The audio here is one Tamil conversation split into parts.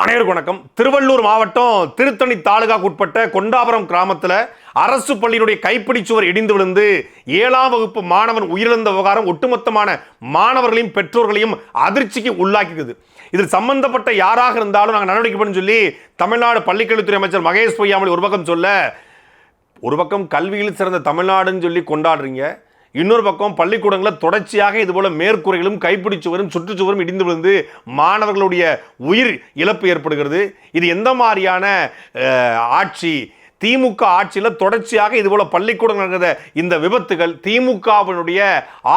அனைவருக்கும் வணக்கம். திருவள்ளூர் மாவட்டம் திருத்தணி தாலுகாக்குட்பட்ட கொண்டாபுரம் கிராமத்தில் அரசு பள்ளியினுடைய கைப்பிடி சுவர் இடிந்து விழுந்து ஏழாம் வகுப்பு மாணவன் உயிரிழந்த விவகாரம் ஒட்டுமொத்தமான மாணவர்களையும் பெற்றோர்களையும் அதிர்ச்சிக்கு உள்ளாக்கிக்குது. இதில் சம்பந்தப்பட்ட யாராக இருந்தாலும் நாங்கள் நடவடிக்கை பண்ணி சொல்லி தமிழ்நாடு பள்ளிக்கல்வித்துறை அமைச்சர் மகேஷ் பொய்யாமொழி ஒரு பக்கம் சொல்ல ஒரு பக்கம் கல்வியில் சிறந்த தமிழ்நாடுன்னு சொல்லி கொண்டாடுறீங்க. இன்னொரு பக்கம் பள்ளிக்கூடங்களில் தொடர்ச்சியாக இதுபோல மேற்கூரைகளும் கைப்பிடிச்சுவரும் சுற்றுச்சுவரும் இடிந்து விழுந்து மாணவர்களுடைய உயிர் இழப்பு ஏற்படுகிறது. இது எந்த மாதிரியான ஆட்சி? திமுக ஆட்சியில் தொடர்ச்சியாக இதுபோல பள்ளிக்கூடம் நடக்கிற இந்த விபத்துகள் திமுகவினுடைய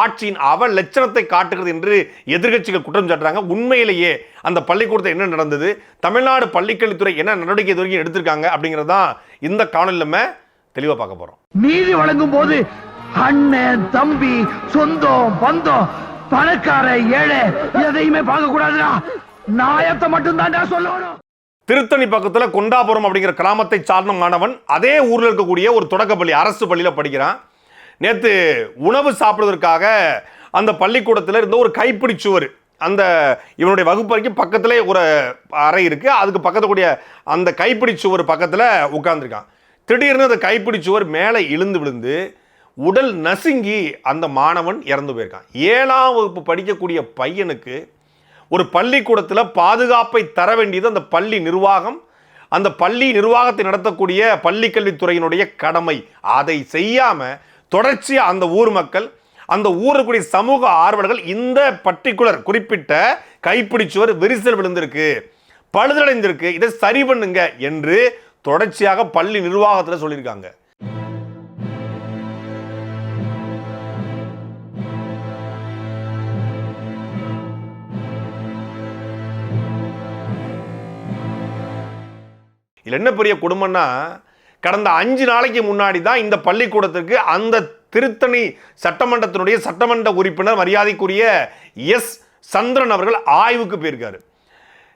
ஆட்சியின் அவ லட்சணத்தை காட்டுகிறது என்று எதிர்கட்சிகள் குற்றம் சாட்டுறாங்க. உண்மையிலேயே அந்த பள்ளிக்கூடத்தில் என்ன நடந்தது? தமிழ்நாடு பள்ளிக்கல்வித்துறை என்ன நடவடிக்கை இது வரைக்கும் எடுத்திருக்காங்க அப்படிங்கிறது தான் இந்த காணொலி நம்ம தெளிவாக பார்க்க போகிறோம் நீதி வழங்கும் போது அண்ணன் தம்பி சொந்தம் பந்தம் பணக்கார ஏழை எதையுமே பார்க்க கூடாதுடா நாயத்தை மட்டும் சொல்லணும். திருத்தணி பக்கத்தில் கொண்டாபுரம் அப்படிங்கிற கிராமத்தை சார்ந்த மாணவன் அதே ஊரில் இருக்கக்கூடிய ஒரு தொடக்கப்பள்ளி அரசு பள்ளியில் படிக்கிறான். நேற்று உணவு சாப்பிடுவதற்காக அந்த பள்ளிக்கூடத்தில் இருந்த ஒரு கைப்பிடி சுவர் அந்த இவனுடைய வகுப்பறைக்கு பக்கத்திலே ஒரு அறை இருக்குது அதுக்கு பக்கத்துல கூடிய அந்த கைப்பிடி சுவர் பக்கத்தில் உட்காந்துருக்கான் திடீர்னு அந்த கைப்பிடி சுவர் மேலே இழுந்து விழுந்து உடல் நசுங்கி அந்த மாணவன் இறந்து போயிருக்கான். ஏழாம் வகுப்பு படிக்கக்கூடிய பையனுக்கு ஒரு பள்ளிக்கூடத்தில் பாதுகாப்பை தர வேண்டியது அந்த பள்ளி நிர்வாகம். அந்த பள்ளி நிர்வாகத்தை நடத்தக்கூடிய பள்ளிக்கல்வித்துறையினுடைய கடமை. அதை செய்யாமல் தொடர்ச்சியாக அந்த ஊர் மக்கள் அந்த ஊருக்குரிய சமூக ஆர்வலர்கள் இந்த பர்டிகுலர் குறிப்பிட்ட கைப்பிடிச்சுவர் விரிசல் விழுந்திருக்கு பழுதடைந்திருக்கு இதை சரி பண்ணுங்க என்று தொடர்ச்சியாக பள்ளி நிர்வாகத்தில் சொல்லியிருக்காங்க. இதில் என்ன பெரிய குடும்பம்னா கடந்த அஞ்சு நாளைக்கு முன்னாடி தான் இந்த பள்ளிக்கூடத்திற்கு அந்த திருத்தணி சட்டமன்றத்தினுடைய சட்டமன்ற உறுப்பினர் மரியாதைக்குரிய எஸ். சந்திரன் அவர்கள் ஆய்வுக்கு போயிருக்காரு.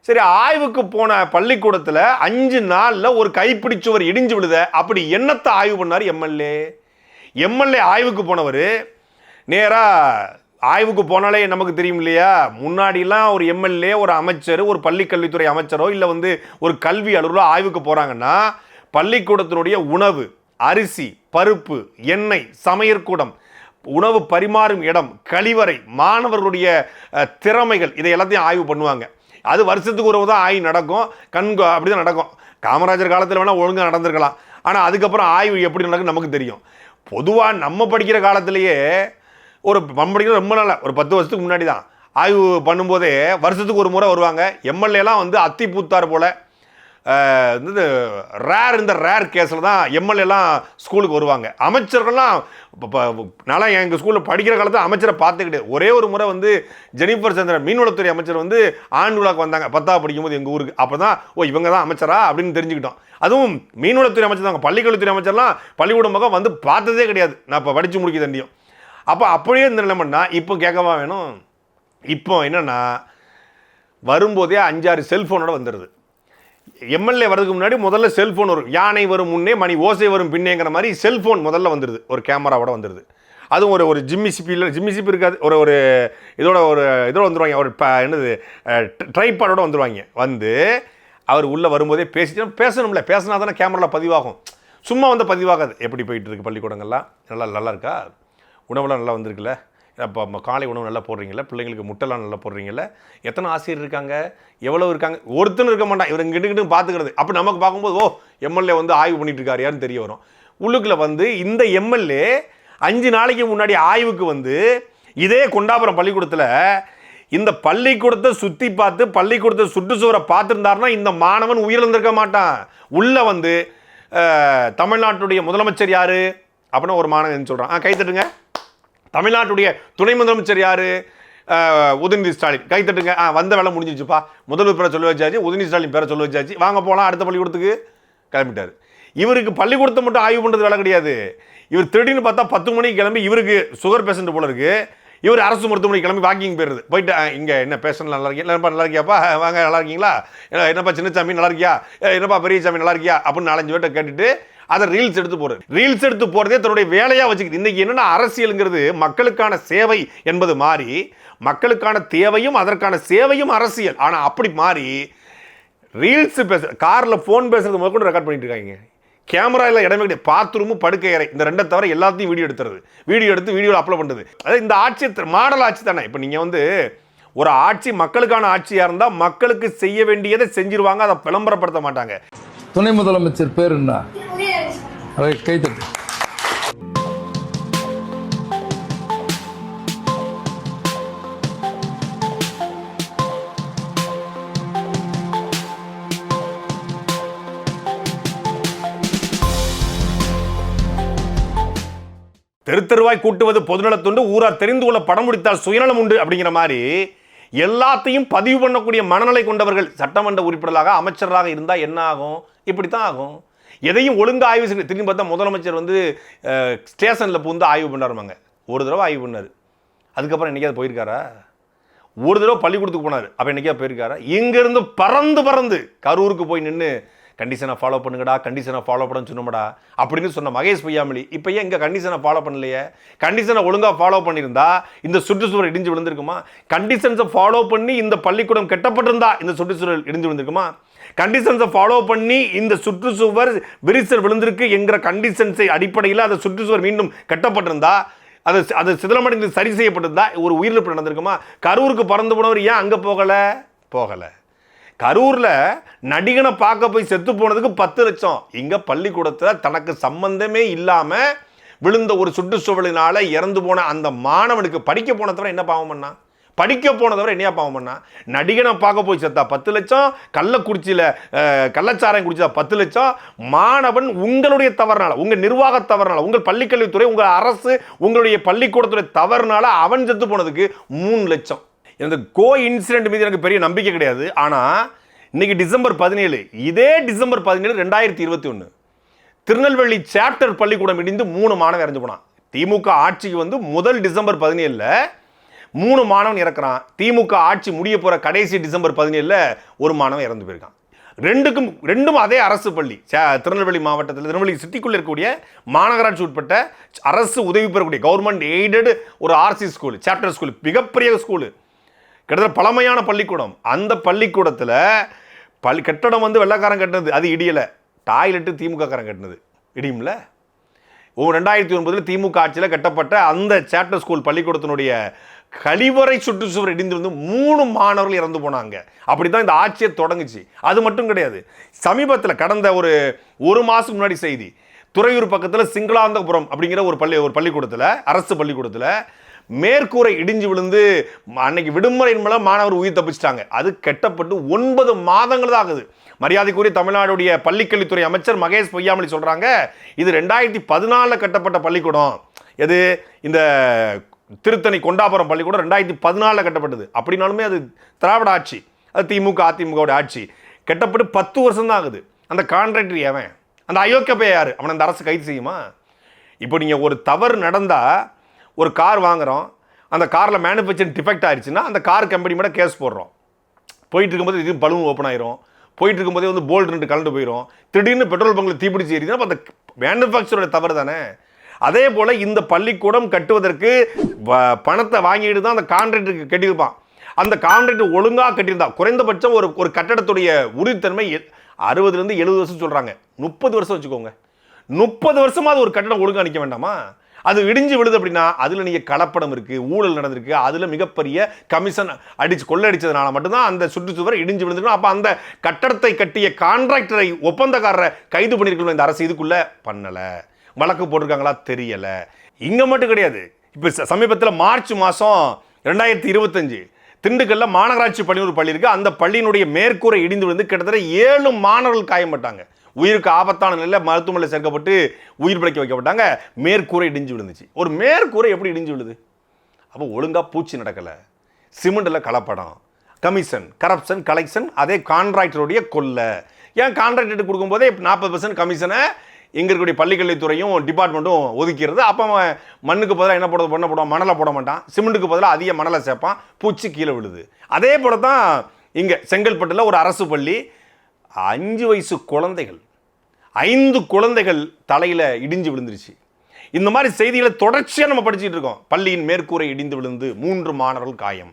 சரி ஆய்வுக்கு போன பள்ளிக்கூடத்தில் அஞ்சு நாளில் ஒரு கைப்பிடிச்சுவர் இடிஞ்சு விழுத அப்படி என்னத்தை ஆய்வு பண்ணார் எம்எல்ஏ எம்எல்ஏ ஆய்வுக்கு போனவர் நேராக ஆய்வுக்கு போனாலே நமக்கு தெரியும் இல்லையா? முன்னாடிலாம் ஒரு எம்எல்ஏ ஒரு அமைச்சர் ஒரு பள்ளிக்கல்வித்துறை அமைச்சரோ இல்லை வந்து ஒரு கல்வி அலுவலரோ ஆய்வுக்கு போகிறாங்கன்னா பள்ளிக்கூடத்தினுடைய உணவு அரிசி பருப்பு எண்ணெய் சமையற்கூடம் உணவு பரிமாறும் இடம் கழிவறை மாணவர்களுடைய திறமைகள் இதை எல்லாத்தையும் ஆய்வு பண்ணுவாங்க. அது வருஷத்துக்கு ஒரு தான் ஆய்வு நடக்கும். கண் அப்படி தான் நடக்கும். காமராஜர் காலத்தில் வேணால் ஒழுங்காக நடந்திருக்கலாம். ஆனால் அதுக்கப்புறம் ஆய்வு எப்படி நடக்கும் நமக்கு தெரியும். பொதுவாக நம்ம படிக்கிற காலத்திலேயே ஒரு நம்ம ரொம்ப நாளாக ஒரு பத்து வருஷத்துக்கு முன்னாடி தான் ஆய்வு பண்ணும்போதே வருஷத்துக்கு ஒரு முறை வருவாங்க. எம்எல்ஏலாம் வந்து அத்தி பூத்தார் போல் இந்த ரேர் இந்த ரேர் கேஸில் தான் எம்எல்ஏலாம் ஸ்கூலுக்கு வருவாங்க. அமைச்சர்கள்லாம் இப்போ நல்லா எங்கள் ஸ்கூலில் படிக்கிற காலத்தில் அமைச்சரை பார்த்துக்கிட்டு ஒரே ஒரு முறை வந்து ஜெனிஃபர் சந்திரன் மீன்வளத்துறை அமைச்சர் வந்து ஆண்டு விழாக்கு வந்தாங்க. பத்தாவது படிக்கும்போது எங்கள் ஊருக்கு. அப்போ தான் ஓ இவங்க தான் அமைச்சரா அப்படின்னு தெரிஞ்சுக்கிட்டோம். அதுவும் மீன்வளத்துறை அமைச்சர் தாங்க பள்ளிக்கல்வித்துறை அமைச்சர்லாம் பள்ளிக்கூடம் பக்கம் வந்து பார்த்ததே கிடையாது. நான் இப்போ படித்து முடிக்க தண்டியும். அப்போ அப்படியே இந்த நிலைமைன்னா இப்போ கேட்கவா வேணும்? இப்போ என்னென்னா வரும்போதே அஞ்சாறு செல்ஃபோனோட வந்துடுது எம்எல்ஏ வரதுக்கு முன்னாடி முதல்ல செல்ஃபோன் வரும் யானை வரும் முன்னே மணி ஓசை வரும் பின்னேங்கிற மாதிரி செல்ஃபோன் முதல்ல வந்துடுது ஒரு கேமராவோட வந்துடுது அதுவும் ஒரு ஒரு ஜிம்மி சிப்பியில் ஜிம்மி சிப்பி இருக்காது. ஒரு ஒரு இதோட ஒரு இதோட வந்துருவாங்க. ஒரு என்னது ட்ரைபாடோட வந்துடுவாங்க வந்து அவர் உள்ளே வரும்போதே பேசிட்டு பேசணும்ல. பேசினா தானே கேமராவில் பதிவாகும். சும்மா வந்து பதிவாகாது. எப்படி போயிட்டு இருக்கு பள்ளிக்கூடங்கள்லாம்? நல்லா நல்லா இருக்கா? உணவுலாம் நல்லா வந்திருக்குல்ல? அப்போ காலை உணவு நல்லா போடுறீங்களா பிள்ளைங்களுக்கு முட்டைலாம் நல்லா போடுறீங்கள எத்தனை ஆசிரியர் இருக்காங்க? எவ்வளோ இருக்காங்க? ஒருத்தனும் இருக்க மாட்டான். இவர் இங்கிட்டு இங்கிட்டு பார்த்துக்கிறது அப்போ நமக்கு பார்க்கும்போது ஓ எம்எல்ஏ வந்து ஆய்வு பண்ணிட்டு இருக்காரு யாருன்னு தெரிய வரும். உள்ளுக்கில் வந்து இந்த எம்எல்ஏ அஞ்சு நாளைக்கு முன்னாடி ஆய்வுக்கு வந்து இதே கொண்டாபுரம் பள்ளிக்கூடத்தில் இந்த பள்ளிக்கூடத்தை சுற்றி பார்த்து பள்ளிக்கூடத்தை சுற்றுச்சுவரை பார்த்துருந்தாருன்னா இந்த மாணவன் உயிரிழந்திருக்க மாட்டான். உள்ளே வந்து தமிழ்நாட்டுடைய முதலமைச்சர் யார்? அப்படின்னு ஒரு மாணவன் சொல்கிறான் ஆ கைத்தட்டுங்க தமிழ்நாட்டுடைய துணை முதலமைச்சர் யார்? உதயநிதி ஸ்டாலின். கை தட்டுங்க. ஆ வந்த வேலை முடிஞ்சிச்சுப்பா முதல்வர் பேரை சொல்ல வச்சாச்சு. உதயநிதி ஸ்டாலின் பேரை சொல்ல வச்சாச்சு. வாங்க போகலாம் அடுத்த பள்ளிக்கூடத்துக்கு கிளம்பிட்டார். இவருக்கு பள்ளிக்கூடத்தை மட்டும் ஆய்வு பண்ணுறது வேலை கிடையாது. இவர் திடீர்னு பார்த்தா பத்து மணிக்கு கிளம்பி இவருக்கு சுகர் பேஷண்ட் போல இருக்குது இவர் அரசு மருத்துவமனை கிளம்பி வாக்கிங் போயிருது போயிட்டு இங்கே என்ன பேஷண்ட் நல்லா இருக்கீங்க என்னப்பா நல்லா இருக்கியாப்பா? வாங்க நல்லா இருக்கீங்களா? என்னப்பா சின்னச்சாமி நல்லா இருக்கியா? என்னப்பா பெரியசாமி நல்லா இருக்கியா? அப்படின்னு நாலஞ்சு பேர்ட்ட கேட்டுட்டு அதை ரீல்ஸ் எடுத்து போடுறது. ரீல்ஸ் எடுத்து போறதே தன்னுடைய வேலையா வச்சுக்கிது. இன்னைக்கு என்னன்னா அரசியலுங்கிறது மக்களுக்கான சேவை என்பது மாறி மக்களுக்கான தேவையும் அதற்கான சேவையும் அரசியல். ஆனா அப்படி மாறி ரீல்ஸ் பேச காரில் ஃபோன் பேசுறது முதல் கூட ரெக்கார்ட் பண்ணிட்டு இருக்காங்க. கேமராவில் இடமே கிடையாது பாத்ரூமு படுக்கை அறை இந்த ரெண்டை தவிர எல்லாத்தையும் வீடியோ எடுத்துறது. வீடியோ எடுத்து வீடியோவில் அப்லோட் பண்ணுறது அதாவது இந்த ஆட்சி மாடல் ஆட்சி தானே. இப்போ நீங்கள் வந்து ஒரு ஆட்சி மக்களுக்கான ஆட்சியாக இருந்தால் மக்களுக்கு செய்ய வேண்டியதை செஞ்சிருவாங்க அதை விளம்பரப்படுத்த மாட்டாங்க. துணை முதலமைச்சர் பேர் என்ன? அதை கைத்தட்டு தெரு தெருவாய் கூட்டுவது பொதுநலத்துண்டு ஊரார் தெரிந்து கொள்ள படம் முடித்தால் சுயநலம் உண்டு அப்படிங்கிற மாதிரி எல்லாத்தையும் பதிவு பண்ணக்கூடிய மனநிலை கொண்டவர்கள் சட்டமன்ற உறுப்பினராக அமைச்சராக இருந்தால் என்ன ஆகும்? இப்படி தான் ஆகும். எதையும் ஒழுங்கா ஆய்வு செய்ய திரும்பி பார்த்தா முதலமைச்சர் வந்து ஸ்டேஷனில் பூந்து ஆய்வு பண்ணாருமாங்க ஒரு தடவை ஆய்வு பண்ணார். அதுக்கப்புறம் என்னைக்காவது போயிருக்காரா? ஒரு தடவை பள்ளிக்கூடத்துக்கு போனார். அப்போ என்னைக்கா போயிருக்காரா? இங்கேருந்து பறந்து பறந்து கரூருக்கு போய் நின்று கண்டிஷனை ஃபாலோ பண்ணுங்கடா கண்டிஷனை ஃபாலோ பண்ண சொன்னோம்டா அப்படின்னு சொன்ன மகேஷ் பொய்யாமலி இப்போ ஏன் இங்கே கண்டிஷனை ஃபாலோ பண்ணலையே? கண்டிஷனை ஒழுங்காக ஃபாலோ பண்ணியிருந்தா இந்த சுற்றுச்சூழல் இடிஞ்சு விழுந்திருக்குமா? கண்டிஷன்ஸை ஃபாலோ பண்ணி இந்த பள்ளிக்கூடம் கெட்டப்பட்டிருந்தா இந்த சுற்றுச்சூழல் இடிஞ்சு விழுந்திருக்குமா? கண்டிஷன்ஸை ஃபாலோ பண்ணி இந்த சுற்றுச்சுவர் விரிசல் விழுந்திருக்கு என்கிற கண்டிஷன்ஸை அடிப்படையில் அந்த சுற்றுச்சுவர் மீண்டும் கட்டப்பட்டிருந்தா அது அது சிதலமடைந்து சரி செய்யப்பட்டிருந்தா ஒரு உயிரிழப்பு நடந்திருக்குமா? கரூருக்கு பறந்து போனவர் ஏன் அங்கே போகலை? போகலை. கரூரில் நடிகனை பார்க்க போய் செத்து போனதுக்கு பத்து லட்சம். இங்கே பள்ளிக்கூடத்தில் தனக்கு சம்பந்தமே இல்லாமல் விழுந்த ஒரு சுற்றுச்சூழலினால் இறந்து போன அந்த மாணவனுக்கு படிக்க போன தவிர என்ன பாவம் பண்ணான்? படிக்க போனதவரை என்னையா பாவம் பண்ணா? நடிகனை பார்க்க போய் செத்தா பத்து லட்சம் கள்ளக்குறிச்சியில் கள்ளச்சாரம் கள்ளச்சாராயம் குடிச்சா பத்து லட்சம்? மாணவன் உங்களுடைய தவறுனால உங்கள் நிர்வாக தவறுனால உங்கள் பள்ளிக்கல்வித்துறை உங்கள் அரசு உங்களுடைய பள்ளிக்கூடத்துடைய தவறுனால அவன் செத்து போனதுக்கு மூணு லட்சம். இந்த கோ இன்சிடென்ட் மீது எனக்கு பெரிய நம்பிக்கை கிடையாது. ஆனால் இன்னைக்கு டிசம்பர் பதினேழு இதே டிசம்பர் பதினேழு ரெண்டாயிரத்தி இருபத்தி ஒன்று திருநெல்வேலி சாப்டர் பள்ளிக்கூடம் இடிந்து மூணு மாணவன் இறந்து போனான். திமுக ஆட்சிக்கு வந்து முதல் டிசம்பர் பதினேழில் மூணு மாணவன் இறக்குறான். திமுக ஆட்சி முடிய போகிற கடைசி டிசம்பர் பதினேழில் ஒரு மாணவன் இறந்து போயிருக்கான். ரெண்டுக்கும் ரெண்டும் அதே அரசு பள்ளி. திருநெல்வேலி மாவட்டத்தில் திருநெல்வேலி சிட்டிக்குள்ளே இருக்கக்கூடிய மாநகராட்சி உட்பட்ட அரசு உதவி பெறக்கூடிய கவர்மெண்ட் எய்டட் ஒரு ஆர்சி ஸ்கூல் சாப்டர் ஸ்கூல் மிகப்பெரிய ஸ்கூலு கிட்டத்தட்ட பழமையான பள்ளிக்கூடம். அந்த பள்ளிக்கூடத்தில் பள்ளி கட்டடம் வந்து வெள்ளக்காரன் கட்டினது. அது இடியலை. டாய்லெட்டு திமுக காரன் கட்டினது. இடியும்ல? ஓ ரெண்டாயிரத்தி ஒன்பதில் திமுக ஆட்சியில் கட்டப்பட்ட அந்த சாப்டர் ஸ்கூல் பள்ளிக்கூடத்தினுடைய கழிவறை சுற்றுச்சுவர் இடிந்து வந்து மூணு மாணவர்கள் இறந்து போனாங்க. அப்படி தான் இந்த ஆட்சியை தொடங்குச்சு. அது மட்டும் கிடையாது. சமீபத்தில் கடந்த ஒரு ஒரு மாதம் முன்னாடி செய்தி துறையூர் பக்கத்தில் சிங்களாந்தபுரம் அப்படிங்கிற ஒரு பள்ளி ஒரு பள்ளிக்கூடத்தில் அரசு பள்ளிக்கூடத்தில் மேற்கூரை இடிஞ்சு விழுந்து அன்னைக்கு விடுமுறையின் மூலம் மாணவர் உயிர் தப்பிச்சிட்டாங்க. அது கெட்டப்பட்டு ஒன்பது மாதங்கள் தான் ஆகுது. மரியாதைக்குரிய தமிழ்நாடுடைய பள்ளிக்கல்வித்துறை அமைச்சர் மகேஷ் பொய்யாமலி சொல்கிறாங்க இது ரெண்டாயிரத்தி பதினாலில் கட்டப்பட்ட பள்ளிக்கூடம். எது? இந்த திருத்தணி கொண்டாபுரம் பள்ளிக்கூடம் ரெண்டாயிரத்தி பதினாலில் கட்டப்பட்டது. அப்படின்னாலுமே அது திராவிட ஆட்சி அது திமுக அதிமுகவோட ஆட்சி. கெட்டப்பட்டு பத்து வருஷம் தான் ஆகுது. அந்த கான்ட்ராக்டர் எவன்? அந்த அயோக்கிய யார்? அவனை அந்த அரசு கைது செய்யுமா? இப்போ நீங்கள் ஒரு தவறு நடந்தால் ஒரு கார் வாங்குகிறோம் அந்த காரில் மேனுஃபேக்சரிங் டிஃபெக்ட் ஆயிடுச்சுன்னா அந்த கார் கம்பெனி மேலே கேஸ் போடுறோம். போயிட்டு இருக்கும்போது இது பலூன் ஓப்பன் ஆயிரும். போயிட்டு இருக்கும்போதே வந்து போல்டு ரெண்டு கலந்து போயிடும் திடீர்னு பெட்ரோல் பங்கில் தீப்பிடிச்சு எரியுதுன்னா அந்த மேனுஃபேக்சரோட தவறு தானே? அதே போல் இந்த பள்ளிக்கூடம் கட்டுவதற்கு வ- பணத்தை வாங்கிட்டு தான் அந்த கான்ட்ராக்டருக்கு கட்டியிருப்பான். அந்த கான்ட்ராக்ட் ஒழுங்காக கட்டியிருந்தா குறைந்தபட்சம் ஒரு ஒரு கட்டடத்துடைய உறுதித்தன்மை எ- அறுபதுலேருந்து எழுபது வருஷம் சொல்கிறாங்க முப்பது வருஷம் வச்சுக்கோங்க. முப்பது வருஷமா அது ஒரு கட்டடம் ஒழுங்காக நிற்க வேண்டாமா? அது இடிஞ்சு விழுது அப்படின்னா அதில் நீங்கள் கலப்படம் இருக்குது ஊழல் நடந்திருக்கு அதில் மிகப்பெரிய கமிஷன் அடிச்சு கொள்ளடிச்சதுனால மட்டும்தான் அந்த சுற்றுச்சுவர் இடிஞ்சு விழுந்திருக்கும். அப்போ அந்த கட்டடத்தை கட்டிய கான்ட்ராக்டரை ஒப்பந்தக்காரரை கைது பண்ணியிருக்கணும் இந்த அரசு இதுக்குள்ளே பண்ணலை. வழக்கு போட்டிருக்காங்களா தெரியலை. இங்கே மட்டும் கிடையாது. இப்போ சமீபத்தில் மார்ச் மாதம் ரெண்டாயிரத்தி இருபத்தஞ்சு திண்டுக்கல்ல மாநகராட்சி பள்ளி ஒரு பள்ளி இருக்கு. அந்த பள்ளியினுடைய மேற்கூரை இடிந்து விழுந்து கிட்டத்தட்ட ஏழு மாணவர்கள் காயப்பட்டாங்க உயிருக்கு ஆபத்தான நிலையில் மருத்துவமனையில் சேர்க்கப்பட்டு உயிர் பிழைக்க வைக்கப்பட்டாங்க. மேற்கூரை இடிஞ்சு விழுந்துச்சு. ஒரு மேற்கூரை எப்படி இடிஞ்சு விழுது? அப்போ ஒழுங்காக பூச்சி நடக்கலை. சிமெண்ட்டில் கலப்படம் கமிஷன் கரப்ஷன் கலெக்ஷன் அதே கான்ட்ராக்டருடைய கொள்ளை ஏன் கான்ட்ராக்டர் கொடுக்கும்போதே நாற்பது பர்சன்ட் கமிஷனை இங்கே இருக்கக்கூடிய பள்ளிக்கல்வித்துறையும் டிபார்ட்மெண்ட்டும் ஒதுக்கிறது. அப்போ அவன் மண்ணுக்கு பதிலாக என்ன போட பண்ண போடுவான் மணலை போட மாட்டான். சிமெண்ட்டுக்கு பதிலாக அதிக மணலை சேர்ப்பான். பூச்சி கீழே விழுது. அதே போல தான் இங்கே செங்கல்பட்டில் ஒரு அரசு பள்ளி அஞ்சு வயசு குழந்தைகள் ஐந்து குழந்தைகள் தலையில் இடிஞ்சு விழுந்துருச்சு. இந்த மாதிரி செய்திகளை தொடர்ச்சியாக நம்ம படிச்சுட்டு இருக்கோம். பள்ளியின் மேற்கூரை இடிந்து விழுந்து மூன்று மாணவர்கள் காயம்.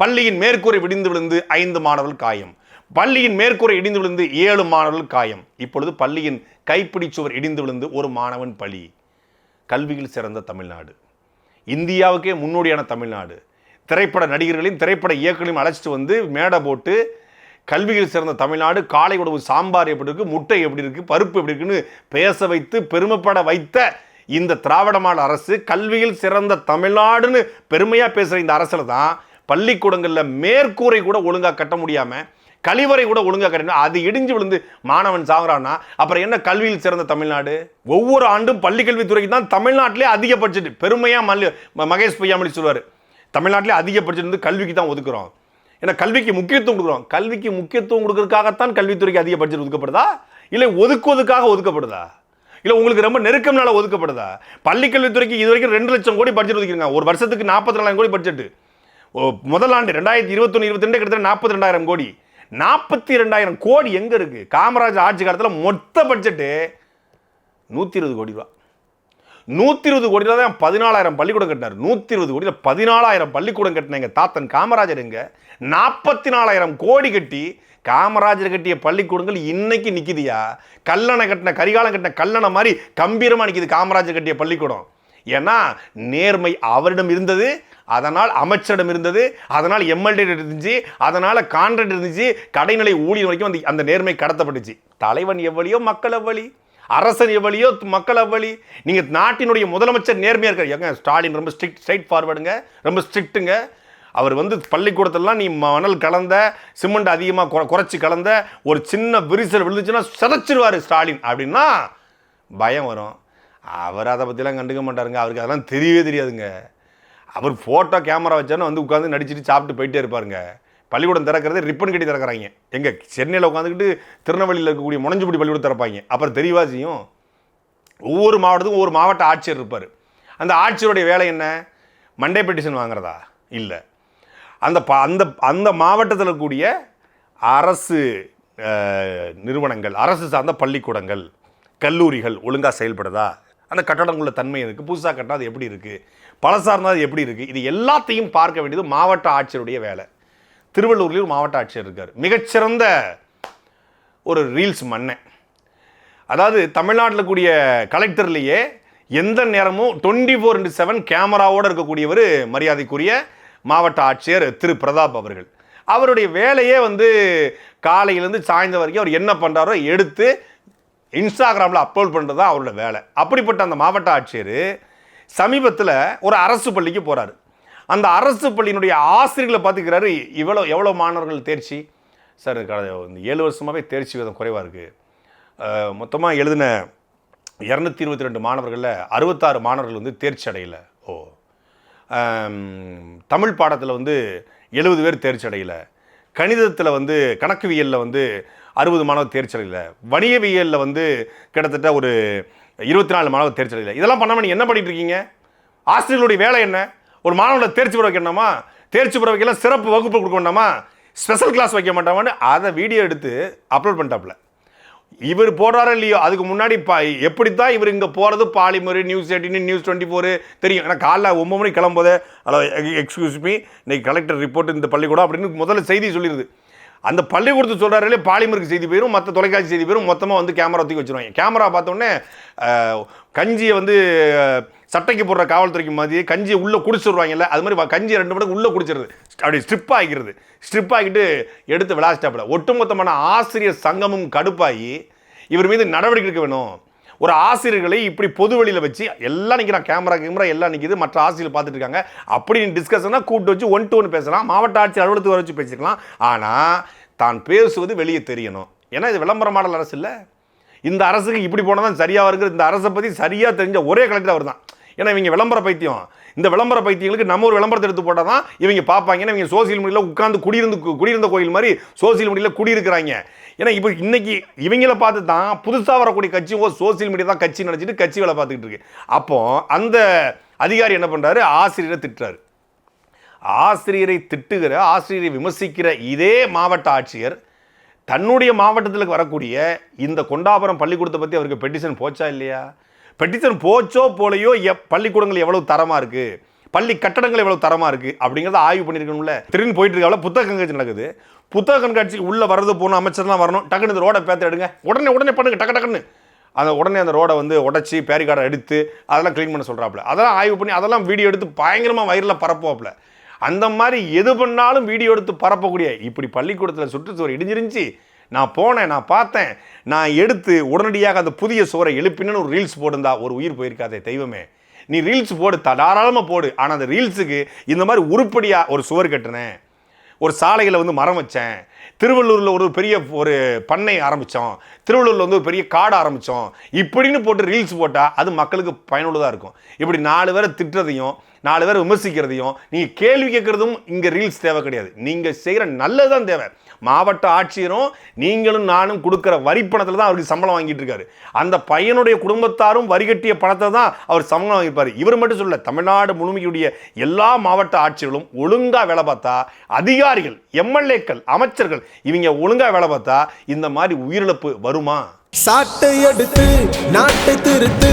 பள்ளியின் மேற்கூரை விடிந்து விழுந்து ஐந்து மாணவர்கள் காயம். பள்ளியின் மேற்கூரை இடிந்து விழுந்து ஏழு மாணவர்கள் காயம். இப்பொழுது பள்ளியின் கைப்பிடி சுவர் இடிந்து விழுந்து ஒரு மாணவன் பலி. கல்வியில் சிறந்த தமிழ்நாடு. இந்தியாவுக்கே முன்னோடியான தமிழ்நாடு. திரைப்பட நடிகர்களையும் திரைப்பட இயக்கங்களையும் அழைச்சிட்டு வந்து மேடை போட்டு கல்வியில் சிறந்த தமிழ்நாடு காலை உணவு சாம்பார் எப்படி இருக்குது முட்டை எப்படி இருக்குது பருப்பு எப்படி இருக்குன்னு பேச வைத்து பெருமைப்பட வைத்த இந்த திராவிட அரசு கல்வியில் சிறந்த தமிழ்நாடுன்னு பெருமையாக பேசுகிற இந்த அரசில் தான் பள்ளிக்கூடங்களில் மேற்கூரை கூட ஒழுங்காக கட்ட முடியாமல் கழிவறை கூட ஒழுங்காக கட்டணும் அது இடிஞ்சு விழுந்து மாணவன் சாகுறான்னா அப்புறம் என்ன கல்வியில் சிறந்த தமிழ்நாடு? ஒவ்வொரு ஆண்டும் பள்ளிக்கல்வித்துறைக்கு தான் தமிழ்நாட்டிலே அதிக பட்ஜெட். பெருமையாக மல்லி மகேஷ் பொய்யாமலி சொல்வார் தமிழ்நாட்டிலே அதிக பட்ஜெட் வந்து கல்விக்கு தான் ஒதுக்குறோம். ஏன்னா கல்விக்கு முக்கியத்துவம் கொடுக்குறோம். கல்விக்கு முக்கியத்துவம் கொடுக்கறதுக்காகத்தான் கல்வித்துறைக்கு அதிக பட்ஜெட் ஒதுக்கப்படுதா? இல்லை ஒதுக்குவதுக்காக ஒதுக்கப்படுதா? இல்லை உங்களுக்கு ரொம்ப நெருக்கம்னால ஒதுக்கப்படுதா? பள்ளிக்கல்வித்துறைக்கு இது வரைக்கும் ரெண்டு லட்சம் கோடி பட்ஜெட் ஒதுக்கிருக்காங்க ஒரு வருஷத்துக்கு நாற்பத்தி நாலாயிரம் கோடி பட்ஜெட் முதல் ஆண்டு ரெண்டாயிரத்தி இருபத்தொன்று இருபத்தி ரெண்டு கிட்டத்தட்ட நாற்பத்தி ரெண்டாயிரம் கோடி. நாற்பத்தி ரெண்டாயிரம் கோடி எங்க இருக்கு? காமராஜர் ஆட்சி காலத்தில் மொத்த பட்ஜெட்டு நூற்றி இருபது கோடி ரூபா. நூற்றி இருபது கோடியில் தான் பதினாலாயிரம் பள்ளிக்கூடம் கட்டினார். நூற்றி இருபது கோடியில் பதினாலாயிரம் பள்ளிக்கூடம் கட்டின எங்கள் தாத்தன் காமராஜர் எங்க? நாற்பத்தி நாலாயிரம் கோடி கட்டி காமராஜர் கட்டிய பள்ளிக்கூடங்கள் இன்னைக்கு நிற்கிதியா கல்லணை கட்டின கரிகாலம் கட்டின கல்லணை மாதிரி கம்பீரமாக நிற்கிது காமராஜர் கட்டிய பள்ளிக்கூடம். ஏன்னா நேர்மை அவரிடம் இருந்தது அதனால் அமைச்சரிடம் இருந்தது அதனால் எம்எல்ஏ இருந்துச்சு அதனால் கான்ட்ராக்ட் இருந்துச்சு கடைநிலை ஊழியர் வரைக்கும் அந்த அந்த நேர்மை கடத்தப்பட்டுச்சு. தலைவன் எவ்வளியோ மக்கள் எவ்வளி அரசன் எவ்வளியோ மக்கள் எவ்வளி. நீங்கள் நாட்டினுடைய முதலமைச்சர் நேர்மையாக இருக்கார். ஏங்க ஸ்டாலின் ரொம்ப ஸ்ட்ரிக்ட் ஸ்ட்ரைட் ஃபார்வர்டுங்க ரொம்ப ஸ்ட்ரிக்ட்டுங்க அவர் வந்து பள்ளிக்கூடத்திலலாம் நீ மணல் கலந்த சிமெண்ட் அதிகமாக குறைச்சி கலந்த ஒரு சின்ன விரிசல் விழுந்துச்சுன்னா சிதைச்சிருவார் ஸ்டாலின். அப்படின்னா பயம் வரும். அவர் அதை பற்றிலாம் கண்டுக்க மாட்டாருங்க. அவருக்கு அதெல்லாம் தெரியவே தெரியாதுங்க. அவர் ஃபோட்டோ கேமரா வச்சாலும் வந்து உட்காந்து நடிச்சுட்டு சாப்பிட்டு போயிட்டே இருப்பாருங்க. பள்ளிக்கூடம் திறக்கிறது ரிப்பன் கட்டி திறக்கிறாங்க. எங்கள் சென்னையில் உட்காந்துக்கிட்டு திருநெல்வேலியில் இருக்கக்கூடிய முனஞ்சுப்படி பள்ளிக்கூடம் திறப்பாங்க. அப்புறம் தெரியவாசியும் ஒவ்வொரு மாவட்டத்துக்கும் ஒவ்வொரு மாவட்ட ஆட்சியர் இருப்பார். அந்த ஆட்சியருடைய வேலை என்ன? மண்டே பெட்டிஷன் வாங்குறதா? இல்லை. அந்த ப அந்த அந்த மாவட்டத்தில் இருக்கக்கூடிய அரசு நிறுவனங்கள் அரசு சார்ந்த பள்ளிக்கூடங்கள் கல்லூரிகள் ஒழுங்காக செயல்படுதா? அந்த கட்டடங்குள்ள தன்மை இருக்குது புதுசாக கட்டினா அது எப்படி இருக்குது பழசார்ந்தா அது எப்படி இருக்குது இது எல்லாத்தையும் பார்க்க வேண்டியது மாவட்ட ஆட்சியருடைய வேலை. திருவள்ளூர்லேயும் ஒரு மாவட்ட ஆட்சியர் இருக்கார். மிகச்சிறந்த ஒரு ரீல்ஸ் மன்னன். அதாவது தமிழ்நாட்டில் கூடிய கலெக்டர்லேயே எந்த நேரமும் டுவெண்ட்டி ஃபோர் இன்ட்டு செவன் கேமராவோடு இருக்கக்கூடியவர் மரியாதைக்குரிய மாவட்ட ஆட்சியர் திரு. பிரதாப் அவர்கள். அவருடைய வேலையே வந்து காலையிலேருந்து சாயந்தரம் வரைக்கும் அவர் என்ன பண்ணுறாரோ எடுத்து இன்ஸ்டாகிராமில் அப்லோட் பண்ணுறது தான் அவரோட வேலை. அப்படிப்பட்ட அந்த மாவட்ட ஆட்சியர் சமீபத்தில் ஒரு அரசு பள்ளிக்கு போகிறாரு அந்த அரசு பள்ளியினுடைய ஆசிரியர்களை பார்த்துக்கிறாரு இவ்வளோ எவ்வளோ மாணவர்கள் தேர்ச்சி? சார் இந்த ஏழு வருஷமாகவே தேர்ச்சி விதம் குறைவாக இருக்குது மொத்தமாக எழுதின இரநூத்தி இருபத்தி ரெண்டு மாணவர்களில் அறுபத்தாறு மாணவர்கள் வந்து தேர்ச்சி அடையலை. ஓ. தமிழ் பாடத்தில் வந்து எழுபது பேர் தேர்ச்சி அடையலை. கணிதத்தில் வந்து கணக்குவியலில் வந்து அறுபது மாணவர் தேர்ச்சி அடையலை. வணிகவியலில் வந்து கிட்டத்தட்ட ஒரு இருபத்தி நாலு மாணவர் தேர்ச்சி அடையல இதெல்லாம் பண்ணாமல் நீங்கள் என்ன பண்ணிட்டு இருக்கீங்க? ஆசிரியர்களுடைய வேலை என்ன? ஒரு மாணவனை தேர்ச்சி பெற வைக்கணுமா தேர்ச்சி பெற வைக்கலாம் சிறப்பு வகுப்பு கொடுக்க வேண்டாமா? ஸ்பெஷல் கிளாஸ் வைக்க மாட்டாமான்னு அதை வீடியோ எடுத்து அப்லோட் பண்ணிட்டாப்புல. இவர் போடுறாரோ இல்லையோ அதுக்கு முன்னாடி பா எப்படித்தான் இவர் இங்கே போகிறது Polimer news eighteen news twenty four தெரியும். ஏன்னா காலைல ஒம்பது மணிக்கு கிளம்போதே ஹலோ எக்ஸ்கியூஸ் மீ இன்னைக்கு கலெக்டர் ரிப்போர்ட் இந்த பள்ளிக்கூடம் அப்படின்னு முதல்ல செய்தி சொல்லிடுது அந்த பள்ளிக்கூடத்து சொல்கிறாரிலே பாலிமருக்கு செய்தி போயிடும் மற்ற தொலைக்காட்சி செய்தி போயிடும் மொத்தமாக வந்து கேமரா தூக்கி வச்சுருவாங்க. கேமரா பார்த்தோன்னே கஞ்சியை வந்து சட்டைக்கு போடுற காவல்துறைக்கு மாதிரி கஞ்சியை உள்ளே குடிச்சிடுவாங்கல்ல அது மாதிரி கஞ்சியை ரெண்டு மடங்கு உள்ளே குடிச்சிருது அப்படி ஸ்ட்ரிப் ஆகிக்கிறது ஸ்ட்ரிப் ஆகிட்டு எடுத்து விளாசிட்டாப்புல. ஒட்டுமொத்தமான ஆசிரியர் சங்கமும் கடுப்பாகி இவர் மீது நடவடிக்கை எடுக்க வேணும். ஒரு ஆசிரியர்களை இப்படி பொது வெளியில் வச்சு எல்லாம் நிற்கிறான் கேமரா கேமரா எல்லாம் நிற்கிது மற்ற ஆசிரியர் பார்த்துட்டு இருக்காங்க. அப்படி டிஸ்கஷனாக கூப்பிட்டு வச்சு ஒன் டு ஒன் பேசலாம் மாவட்ட ஆட்சியர் அலுவலகத்துக்கு வர வச்சு பேசிக்கலாம். ஆனால் தான் பேசுவது வெளியே தெரியணும். ஏன்னா இது விளம்பர மாடல் அரசு இல்லை. இந்த அரசுக்கு இப்படி போனால் தான் சரியாக இருக்குது இந்த அரசை பற்றி சரியாக தெரிஞ்ச ஒரே கலெக்டர் அவர் தான் ஏன்னா இவங்க விளம்பர பைத்தியம். இந்த விளம்பர பைத்தியங்களுக்கு நம்ம ஒரு விளம்பரத்தை எடுத்து போட்டால் தான் இவங்க பார்ப்பாங்க. ஏன்னா இவங்க சோசியல் மீடியாவில் உட்காந்து குடியிருந்து குடியிருந்த கோயில் மாதிரி சோசியல் மீடியாவில் குடியிருக்கிறாங்க. ஏன்னா இப்போ இன்னைக்கு இவங்கள பார்த்து தான் புதுசாக வரக்கூடிய கட்சி ஓ சோசியல் மீடியா தான் கட்சி நினச்சிட்டு கட்சி வேலை பார்த்துக்கிட்டு இருக்கு. அப்போ அந்த அதிகாரி என்ன பண்ணுறாரு ஆசிரியரை திட்டுறாரு. ஆசிரியரை திட்டுகிற ஆசிரியரை விமர்சிக்கிற இதே மாவட்ட ஆட்சியர் தன்னுடைய மாவட்டத்தில் வரக்கூடிய இந்த கொண்டாபுரம் பள்ளிக்கூடத்தை பற்றி அவருக்கு பெட்டிஷன் போச்சா இல்லையா? பெட்டிஷன் போச்சோ போலையோ எப் பள்ளிக்கூடங்கள் எவ்வளோ தரமாக இருக்குது பள்ளி கட்டடங்கள் எவ்வளோ தரமாக இருக்குது அப்படிங்கிறத ஆய்வு பண்ணியிருக்கணும்ல. திரும்பி போயிட்டு இருக்கால புத்தக நடக்குது. புத்தக கண்காட்சிக்கு உள்ளே வரது போகணும் அமைச்சர்லாம் வரணும். டக்குனு இந்த ரோடை பேத்து எடுங்க. உடனே உடனே பண்ணுங்க. டக்கு டக்குன்னு. அந்த உடனே அந்த ரோடை வந்து உடைச்சி பேரிகார்டை எடுத்து அதெல்லாம் க்ளீன் பண்ண சொல்கிறாப்புல அதெல்லாம் ஆய்வு பண்ணி அதெல்லாம் வீடியோ எடுத்து பயங்கரமாக வயரில் பரப்புவாப்புல. அந்த மாதிரி எது பண்ணாலும் வீடியோ எடுத்து பரப்பக்கூடிய இப்படி பள்ளிக்கூடத்தில் சுற்றுச்சுவர் இடிஞ்சிருந்துச்சு. நான் போனேன் நான் பார்த்தேன். நான் எடுத்து உடனடியாக அந்த புதிய சுவரை எழுப்பினு ஒரு ரீல்ஸ் போடுந்தா ஒரு உயிர் போயிருக்காதே தெய்வமே. நீ ரீல்ஸ் போடு தாராளமாக போடு. ஆனால் அந்த ரீல்ஸுக்கு இந்த மாதிரி உருப்படியாக ஒரு சுவர் கட்டினேன். ஒரு சாலையில் வந்து மரம் வச்சேன். திருவள்ளூரில் ஒரு பெரிய ஒரு பண்ணை ஆரம்பித்தோம் திருவள்ளூரில் வந்து ஒரு பெரிய காடு ஆரம்பித்தோம் இப்படின்னு போட்டு ரீல்ஸ் போட்டால் அது மக்களுக்கு பயனுள்ளதாக இருக்கும். இப்படி நாலு பேரை திட்டுறதையும் நாலு பேர் விமர்சிக்கிறதையும் நீங்கள் கேள்வி கேட்குறதும் இங்கே ரீல்ஸ் தேவை கிடையாது. நீங்கள் செய்கிற நல்லது தான் தேவை. மாவட்ட ஆட்சியரும் நீங்களும் நானும் கொடுக்குற வரி பணத்தில் தான் அவருக்கு சம்பளம் வாங்கிட்டு இருக்காரு. அந்த பையனுடைய குடும்பத்தாரும் வரி கட்டிய பணத்தை தான் அவர் சம்பளம் வாங்கியிருப்பார் இவர் மட்டும் சொல்ல தமிழ்நாடு முழுமையுடைய எல்லா மாவட்ட ஆட்சியர்களும் ஒழுங்காக வேலை பார்த்தா அதிகாரிகள் எம்எல்ஏக்கள் அமைச்சர்கள் இவங்க ஒழுங்கா வேலை பார்த்தா இந்த மாதிரி உயிரிழப்பு வருமா? சாட்டை எடுத்து நாட்டை திருத்து